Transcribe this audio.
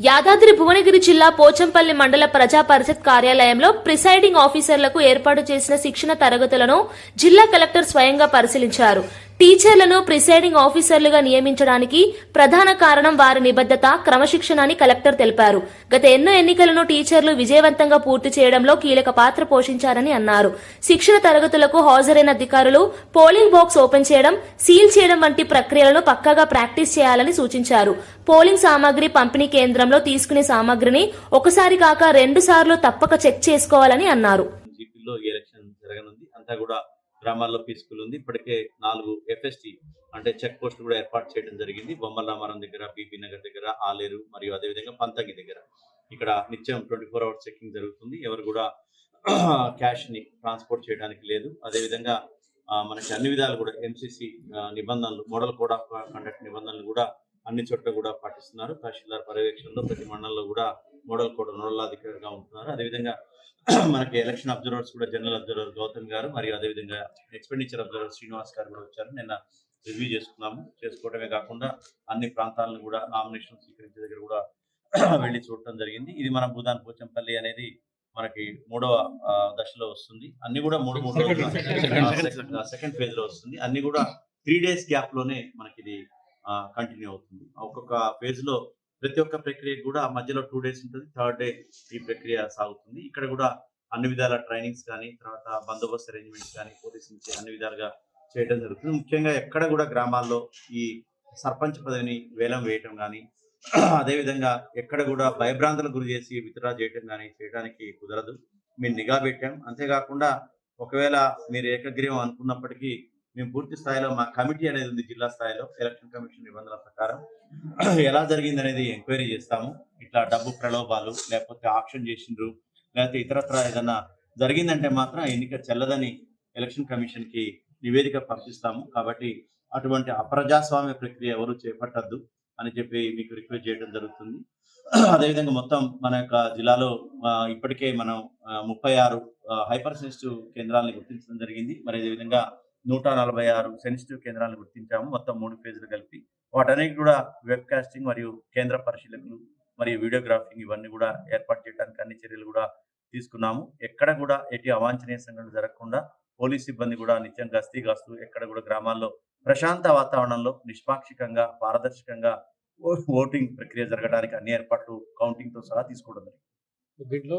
యాదాద్రి భువనగిరి జిల్లా పోచంపల్లి మండల ప్రజా పరిషత్ కార్యాలయంలో ప్రిసైడింగ్ ఆఫీసర్లకు ఏర్పాటు చేసిన శిక్షణ తరగతులను జిల్లా కలెక్టర్ స్వయంగా పరిశీలించారు. టీచర్లను ప్రిసైడింగ్ ఆఫీసర్లుగా నియమించడానికి ప్రధాన కారణం వారి నిబద్ధత క్రమశిక్షణ అని కలెక్టర్ తెలిపారు. గత ఎన్నో ఎన్నికలను టీచర్లు విజయవంతంగా పూర్తి చేయడంలో కీలక పాత్ర పోషించారని అన్నారు. శిక్షణ తరగతులకు హాజరైన అధికారులు పోలింగ్ బాక్స్ ఓపెన్ చేయడం సీల్ చేయడం వంటి ప్రక్రియలను పక్కాగా ప్రాక్టీస్ చేయాలని సూచించారు. పోలింగ్ సామాగ్రి పంపిణీ కేంద్రంలో తీసుకునే సామాగ్రిని ఒకసారి కాక రెండు సార్లు తప్పక చెక్ చేసుకోవాలని అన్నారు. అంతా కూడా గ్రామాల్లో పీస్ఫుల్ ఉంది. ఇప్పటికే నాలుగు ఎఫ్ఎస్టీ అంటే చెక్ పోస్ట్ కూడా ఏర్పాటు చేయడం జరిగింది. బొమ్మల రామారం దగ్గర బీబీ నగర్ దగ్గర ఆలేరు మరియు అదేవిధంగా పంతగి దగ్గర. ఇక్కడ నిత్యం ట్వంటీ ఫోర్ అవర్స్ చెక్కింగ్ జరుగుతుంది. ఎవరు కూడా క్యాష్ని ట్రాన్స్పోర్ట్ చేయడానికి లేదు. అదేవిధంగా ఆ, మనకి అన్ని విధాలు కూడా ఎంసీసీ నిబంధనలు మోడల్ కోడ్ ఆఫ్ కండక్ట్ నిబంధనలు కూడా అన్ని చోట్ల కూడా పాటిస్తున్నారు. తహసీల్దార్ పర్యవేక్షణలో ప్రతి మండలంలో కూడా మోడల్ కోడ్ నోడల్ అధికారిగా ఉంటున్నారు. అదేవిధంగా మనకి ఎలక్షన్ అబ్జర్వర్స్ కూడా జనరల్ అబ్జర్వర్ గౌతమ్ గారు మరియు అదేవిధంగా ఎక్స్పెండిచర్ అబ్జర్వర్ శ్రీనివాస్ గారు కూడా వచ్చారు. నిన్న రివ్యూ చేసుకున్నాము. చేసుకోవడమే కాకుండా అన్ని ప్రాంతాలను కూడా నామినేషన్ స్వీకరించే దగ్గర కూడా వెళ్ళి చూడటం జరిగింది. ఇది మన భూదాన్ పోచంపల్లి అనేది మనకి మూడవ దశలో వస్తుంది. అన్ని కూడా మూడు మూడు సెకండ్ ఫేజ్లో వస్తుంది. అన్ని కూడా త్రీ డేస్ గ్యాప్లోనే మనకి ఇది కంటిన్యూ అవుతుంది. ఒక్కొక్క ఫేజ్లో ప్రతి ఒక్క ప్రక్రియ కూడా మధ్యలో టూ డేస్ ఉంటుంది. థర్డ్ డే ఈ ప్రక్రియ సాగుతుంది. ఇక్కడ కూడా అన్ని విధాల ట్రైనింగ్స్ కానీ తర్వాత బందోబస్తు అరేంజ్మెంట్స్ కానీ పోలీస్ నుంచి అన్ని విధాలుగా చేయడం జరుగుతుంది. ముఖ్యంగా ఎక్కడ కూడా గ్రామాల్లో ఈ సర్పంచ్ పదవిని వేలం వేయటం కానీ అదేవిధంగా ఎక్కడ కూడా భయభ్రాంతులకు గురి చేసి విత్డ్రా చేయటం కానీ చేయడానికి కుదరదు. మేము నిఘా పెట్టాం. అంతేకాకుండా ఒకవేళ మీరు ఏకగ్రీవం అనుకున్నప్పటికీ మేము పూర్తి స్థాయిలో మా కమిటీ అనేది ఉంది జిల్లా స్థాయిలో ఎలక్షన్ కమిషన్ నిబంధనల ప్రకారం. ఎలా జరిగింది అనేది ఎంక్వైరీ చేస్తాము. ఇట్లా డబ్బు ప్రలోభాలు లేకపోతే ఆప్షన్ చేసిండ్రు లేకపోతే ఇతరత్ర ఏదైనా జరిగిందంటే మాత్రం ఎన్నిక చెల్లదని ఎలక్షన్ కమిషన్కి నివేదిక పంపిస్తాము. కాబట్టి అటువంటి అప్రజాస్వామ్య ప్రక్రియ ఎవరు చేపట్టద్దు అని చెప్పి మీకు రిక్వెస్ట్ చేయడం జరుగుతుంది. అదేవిధంగా మొత్తం మన యొక్క జిల్లాలో ఇప్పటికే మనం ముప్పై ఆరు హైపర్ సెన్సిటివ్ కేంద్రాలను గుర్తించడం జరిగింది. మరి అదేవిధంగా నూట నలభై ఆరు సెన్సిటివ్ కేంద్రాలను గుర్తించాము మొత్తం మూడు ఫేజ్లు కలిపి వాటన్నిటి కూడా వెబ్ కాస్టింగ్ మరియు కేంద్ర పరిశీలకులు మరియు వీడియోగ్రాఫింగ్ ఇవన్నీ కూడా ఏర్పాటు చేయడానికి అన్ని చర్యలు కూడా తీసుకున్నాము ఎక్కడ కూడా ఎటు అవాంఛనీయ సంఘటనలు జరగకుండా పోలీస్ సిబ్బంది కూడా నిత్యం గస్తీ కాస్తూ ఎక్కడ కూడా గ్రామాల్లో ప్రశాంత వాతావరణంలో నిష్పాక్షికంగా పారదర్శకంగా ఓటింగ్ ప్రక్రియ జరగడానికి అన్ని ఏర్పాట్లు కౌంటింగ్తో సహా తీసుకోవడం జరిగింది. దీంట్లో